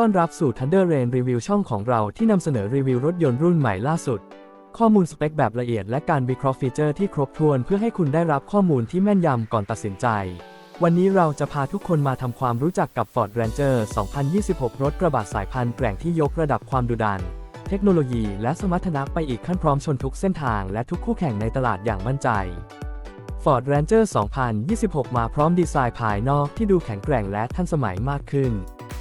ต้อนรับสู่ Thunder Rain Review ช่องของเราที่นำเสนอรีวิวรถยนต์รุ่นใหม่ล่าสุด ข้อมูลสเปคแบบละเอียดและการวิเคราะห์ฟีเจอร์ที่ครบถ้วนเพื่อให้คุณได้รับข้อมูลที่แม่นยำก่อนตัดสินใจ วันนี้เราจะพาทุกคนมาทำความรู้จักกับ Ford Ranger 2026 รถกระบะสายพันธุ์แกร่งที่ยกระดับความดุดัน เทคโนโลยีและสมรรถนะไปอีกขั้นพร้อมชนทุกเส้นทางและทุกคู่แข่งในตลาดอย่างมั่นใจ Ford Ranger 2026 มาพร้อมดีไซน์ภายนอกที่ดูแข็งแกร่งและทันสมัยมากขึ้น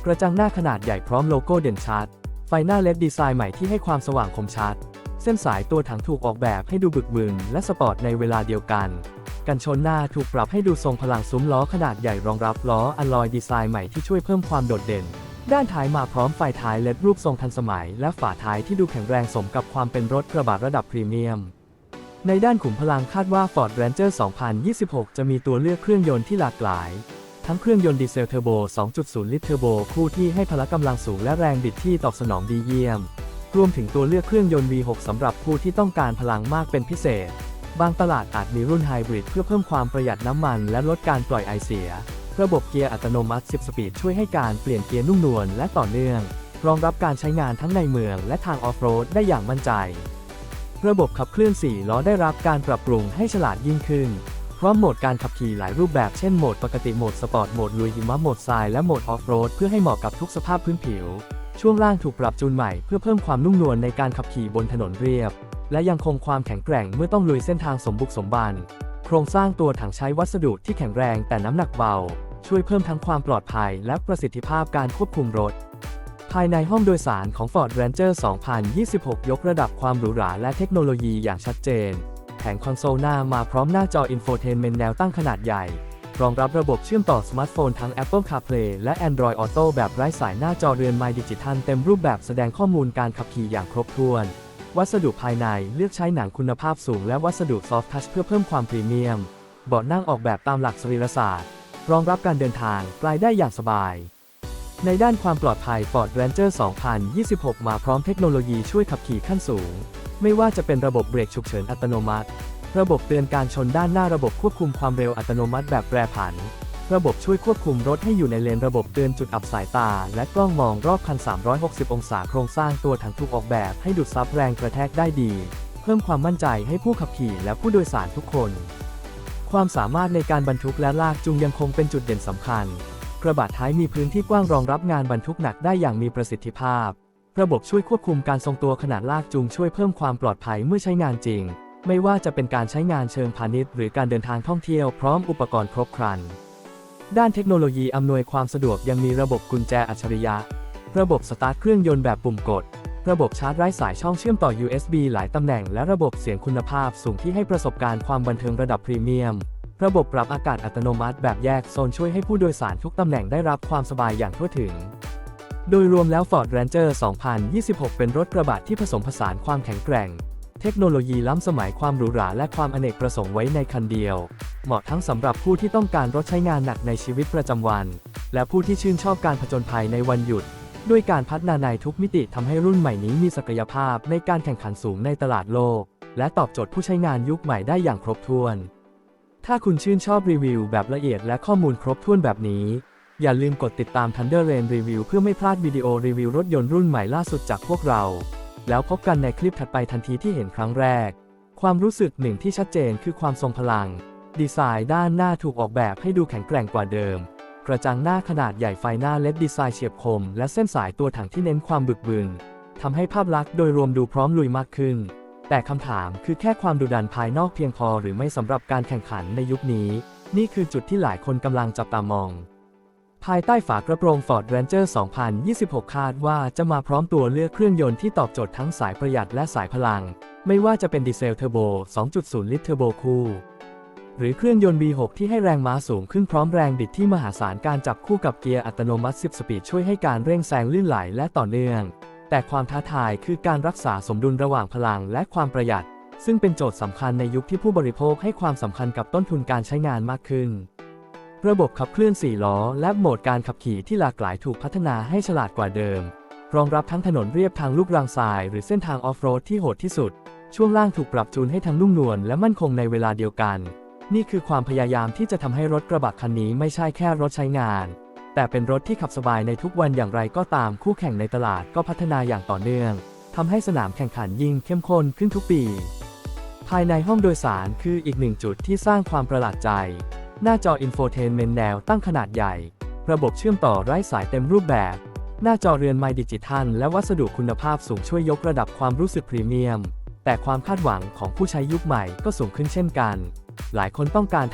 กระจังหน้าขนาดใหญ่พร้อมโลโก้เด่นชัด ไฟหน้าเล็ดดีไซน์ใหม่ที่ให้ความสว่างคมชัด เส้นสายตัวถังถูกออกแบบให้ดูบึกบึนและสปอร์ตในเวลาเดียวกัน กันชนหน้าถูกปรับให้ดูทรงพลังซุ้มล้อขนาดใหญ่รองรับล้ออลลอยดีไซน์ใหม่ที่ช่วยเพิ่มความโดดเด่น ด้านท้ายมาพร้อมไฟท้ายเล็ดรูปทรงทันสมัย และฝาท้ายที่ดูแข็งแรงสมกับความเป็นรถกระบะระดับพรีเมียมในด้านขุมพลังคาดว่า Ford Ranger 2026 จะมีตัวเลือกเครื่องยนต์ที่หลากหลาย ทั้งเครื่องยนต์ดีเซลเทอร์โบ 2.0 ลิตรเทอร์โบ คู่ที่ให้พละกำลังสูงและแรงบิดที่ตอบสนองดีเยี่ยม รวมถึงตัวเลือกเครื่องยนต์ V6 สำหรับผู้ที่ต้องการพลังมากเป็นพิเศษ บางตลาดอาจมีรุ่นไฮบริดเพื่อเพิ่มความประหยัดน้ำมันและลดการปล่อยไอเสีย ระบบเกียร์อัตโนมัติ 10 สปีดช่วยให้การเปลี่ยนเกียร์นุ่มนวลและต่อเนื่อง รองรับการใช้งานทั้งในเมืองและทางออฟโรดได้อย่างมั่นใจ ระบบขับเคลื่อน4ล้อได้รับการปรับปรุงให้ฉลาดยิ่งขึ้น พร้อมโหมดการขับขี่หลายรูปแบบเช่นโหมดปกติโหมดสปอร์ตโหมดลุยหิมะโหมดทรายและโหมดออฟโรดเพื่อให้เหมาะกับทุกสภาพพื้นผิว ช่วงล่างถูกปรับจูนใหม่เพื่อเพิ่มความนุ่มนวลในการขับขี่บนถนนเรียบ และยังคงความแข็งแกร่งเมื่อต้องลุยเส้นทางสมบุกสมบัน โครงสร้างตัวถังใช้วัสดุที่แข็งแรงแต่น้ำหนักเบา ช่วยเพิ่มทั้งความปลอดภัยและประสิทธิภาพการควบคุมรถภายในห้องโดยสารของ Ford Ranger 2026 ยกระดับความหรูหราและเทคโนโลยีอย่างชัดเจน ผงคอนโซลหน้ามาพร้อมหน้าจอ Infotainment แนวตั้งขนาดใหญ่ รองรับระบบเชื่อมต่อสมาร์ทโฟนทั้ง Apple CarPlay และ Android Auto แบบไร้สายหน้าจอเรือน My Digital เต็มรูปแบบแสดงข้อมูลการขับขี่อย่างครบถ้วน วัสดุภายในเลือกใช้หนังคุณภาพสูงและวัสดุ Soft Touch เพื่อเพิ่มความพรีเมียม เบาะนั่งออกแบบตามหลักสรีรศาสตร์ รองรับการเดินทางไกลได้อย่างสบายในด้านความปลอดภัย Ford Ranger 2026 มาพร้อมเทคโนโลยีช่วยขับขี่ขั้นสูง ไม่ว่าจะเป็นระบบเบรกฉุกเฉินอัตโนมัติ ระบบเตือนการชนด้านหน้าระบบควบคุมความเร็วอัตโนมัติแบบแปรผัน ระบบช่วยควบคุมรถให้อยู่ในเลนระบบเตือนจุดอับสายตา และกล้องมองรอบคัน 360 องศาโครงสร้างตัวถังถูกออกแบบให้ดูดซับแรงกระแทกได้ดี เพิ่มความมั่นใจให้ผู้ขับขี่และผู้โดยสารทุกคน ความสามารถในการบรรทุกและลากจูงยังคงเป็นจุดเด่นสำคัญ กระบะท้ายมีพื้นที่กว้างรองรับงานบรรทุกหนักได้อย่างมีประสิทธิภาพ ระบบช่วยควบคุมการทรงตัวขนาดลากจูงช่วยเพิ่มความปลอดภัยเมื่อใช้งานจริง ไม่ว่าจะเป็นการใช้งานเชิงพาณิชย์หรือการเดินทางท่องเที่ยวพร้อมอุปกรณ์ครบครัน ด้านเทคโนโลยีอำนวยความสะดวกยังมีระบบกุญแจอัจฉริยะ ระบบสตาร์ทเครื่องยนต์แบบปุ่มกด ระบบชาร์จไร้สายช่องเชื่อมต่อ USB หลายตำแหน่งและระบบเสียงคุณภาพสูงที่ให้ประสบการณ์ความบันเทิงระดับพรีเมียมระบบปรับอากาศอัตโนมัติแบบแยกโซนช่วยให้ผู้โดยสารทุกตำแหน่งได้รับความสบายอย่างทั่วถึง โดยรวมแล้ว Ford Ranger 2026 เป็นรถกระบะที่ผสมผสานความแข็งแกร่ง เทคโนโลยีล้ำสมัยความหรูหราและความอเนกประสงค์ไว้ในคันเดียว เหมาะทั้งสำหรับผู้ที่ต้องการรถใช้งานหนักในชีวิตประจำวัน และผู้ที่ชื่นชอบการผจญภัยในวันหยุด ด้วยการพัฒนาในทุกมิติทำให้รุ่นใหม่นี้มีศักยภาพในการแข่งขันสูงในตลาดโลก และตอบโจทย์ผู้ใช้งานยุคใหม่ได้อย่างครบถ้วน ถ้าคุณชื่นชอบรีวิวแบบละเอียดและข้อมูลครบถ้วนแบบนี้ อย่าลืมกดติดตาม Thunder Rain Review เพื่อไม่พลาดวิดีโอรีวิวรถยนต์รุ่นใหม่ล่าสุดจากพวกเรา แล้วพบกันในคลิปถัดไปทันทีที่เห็นครั้งแรก ความรู้สึกหนึ่งที่ชัดเจนคือความทรงพลัง ดีไซน์ด้านหน้าถูกออกแบบให้ดูแข็งแกร่งกว่าเดิม กระจังหน้าขนาดใหญ่ไฟหน้าเล็ดดีไซน์เฉียบคม และเส้นสายตัวถังที่เน้นความบึกบึนทำให้ภาพลักษณ์โดยรวมดูพร้อมลุยมากขึ้น แต่คำถามคือแค่ความดุดันภายนอกเพียงพอหรือไม่สำหรับการแข่งขันในยุคนี้ นี่คือจุดที่หลายคนกำลังจับตามอง ภายใต้ฝากระโปรง Ford Ranger 2026 คาดว่าจะมาพร้อมตัวเลือกเครื่องยนต์ที่ตอบโจทย์ทั้งสายประหยัดและสายพลัง ไม่ว่าจะเป็นดีเซลเทอร์โบ 2.0 ลิตรเทอร์โบคู่หรือเครื่องยนต์ V6 ที่ให้แรงม้าสูงขึ้นพร้อมแรงบิดที่มหาศาลการจับคู่กับเกียร์อัตโนมัติ 10 สปีดช่วยให้การเร่งแซงลื่นไหลและต่อเนื่อง แต่ความท้าทายคือการรักษาสมดุลระหว่างพลังและความประหยัด ซึ่งเป็นโจทย์สำคัญในยุคที่ผู้บริโภคให้ความสำคัญกับต้นทุนการใช้งานมากขึ้น ระบบขับเคลื่อน 4 ล้อ และโหมดการขับขี่ที่หลากหลายถูกพัฒนาให้ฉลาดกว่าเดิม รองรับทั้งถนนเรียบทางลูกรังทราย หรือเส้นทางออฟโรดที่โหดที่สุด ช่วงล่างถูกปรับจูนให้ทั้งนุ่มนวลและมั่นคงในเวลาเดียวกัน นี่คือความพยายามที่จะทำให้รถกระบะคันนี้ไม่ใช่แค่รถใช้งานแแต่เป็นรถที่ขับสบายในทุกวันอย่างไรก็ตามคู่แข่งในตลาดก็พัฒนาอย่างต่อเนื่องทำให้สนามแข่งขันยิ่งเข้มข้นขึ้นทุกปี ภายในห้องโดยสารคืออีกหนึ่งจุดที่สร้างความประหลาดใจ หน้าจออินโฟเทนเมนต์แนวตั้งขนาดใหญ่ ระบบเชื่อมต่อไร้สายเต็มรูปแบบ หน้าจอเรือนไมดิจิทัล และวัสดุคุณภาพสูงช่วยยกระดับความรู้สึกพรีเมียม แต่ความคาดหวังของผู้ใช้ยุคใหม่ก็สูงขึ้นเช่นกัน หลายคนต้องการ